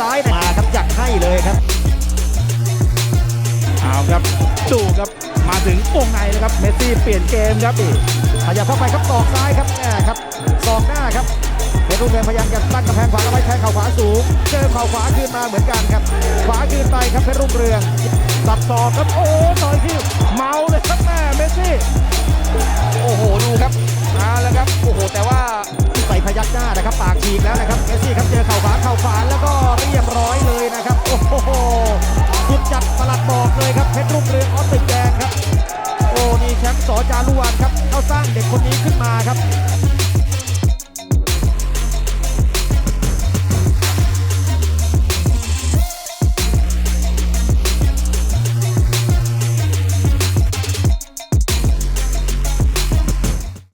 ซ้ายมาครับอยากให้เลยครับเอาครับดูครับมาถึงวงในแล้วครับเมสซี่เปลี่ยนเกมครับพยายามเข้าไปครับตอกซ้ายครับแหมครับตอกหน้าครับเพชรรุ่งเรืองพยายามจะตั้งกะแพงขวาเอาไว้แทงเข่าขวาสูงเจอเข่าขวาขึ้นมาเหมือนกันครับ ขวาขึ้นไปครับเพชรรุ่งเรืองตัดศอกครับโอ้ต่อย สติกแดงครับโอ้นี่แชมป์สอจารุวรรณครับเขาสร้างเด็กคนนี้ขึ้นมาครับ